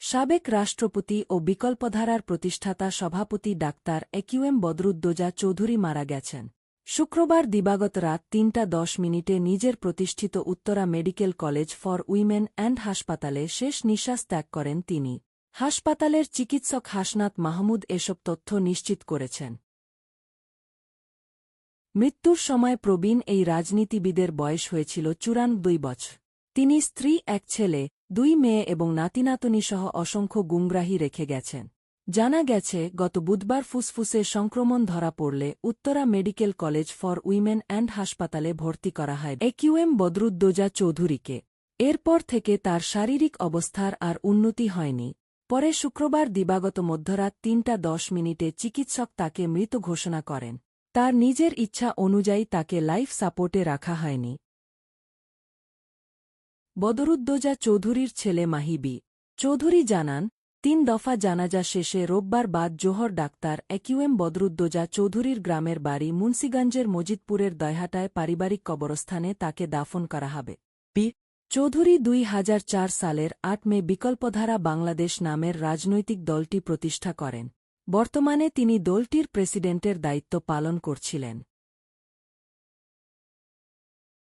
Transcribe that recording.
সাবেক রাষ্ট্রপতি ও বিকল্পধারার প্রতিষ্ঠাতা সভাপতি ডাক্তার একিউএম বদরুদ্দোজা চৌধুরী মারা গেছেন। শুক্রবার দিবাগত রাত তিনটা দশ মিনিটে নিজের প্রতিষ্ঠিত Uttara medical college for women and হাসপাতালে শেষ নিঃশ্বাস ত্যাগ করেন তিনি। হাসপাতালের চিকিৎসক হাসনাত মাহমুদ এসব তথ্য নিশ্চিত করেছেন। মৃত্যুর সময় প্রবীণ এই রাজনীতিবিদের বয়স হয়েছিল চুরানব্বই বছর। তিনি স্ত্রী, এক ছেলে দুই মেয়ে এবং নাতিনাতনিসহ অসংখ্য গুমগ্রাহী রেখে গেছেন। জানা গেছে, গত বুধবার ফুসফুসে সংক্রমণ ধরা পড়লে Uttara medical college for women and হাসপাতালে ভর্তি করা হয় একিউএম বদরুদ্দোজা চৌধুরীকে। এরপর থেকে তার শারীরিক অবস্থার আর উন্নতি হয়নি। পরে শুক্রবার দিবাগত মধ্যরাত তিনটা দশ মিনিটে চিকিৎসক তাকে মৃত ঘোষণা করেন। তার নিজের ইচ্ছা অনুযায়ী তাকে লাইফ সাপোর্টে রাখা হয়নি। বদরুদ্দোজা চৌধুরীর ছেলে মাহিবি। চৌধুরী জানান, তিন দফা জানাজা শেষে রোববার বাদ জোহর ডাক্তার একিউএম বদরুদ্দোজা চৌধুরীর গ্রামের বাড়ি মুন্সিগঞ্জের মজিদপুরের দয়হাটায় পারিবারিক কবরস্থানে তাকে দাফন করা হবে। পি চৌধুরী দুই হাজার চার সালের আট মে বিকল্পধারা বাংলাদেশ নামের রাজনৈতিক দলটি প্রতিষ্ঠা করেন। বর্তমানে তিনি দলটির প্রেসিডেন্টের দায়িত্ব পালন করছিলেন।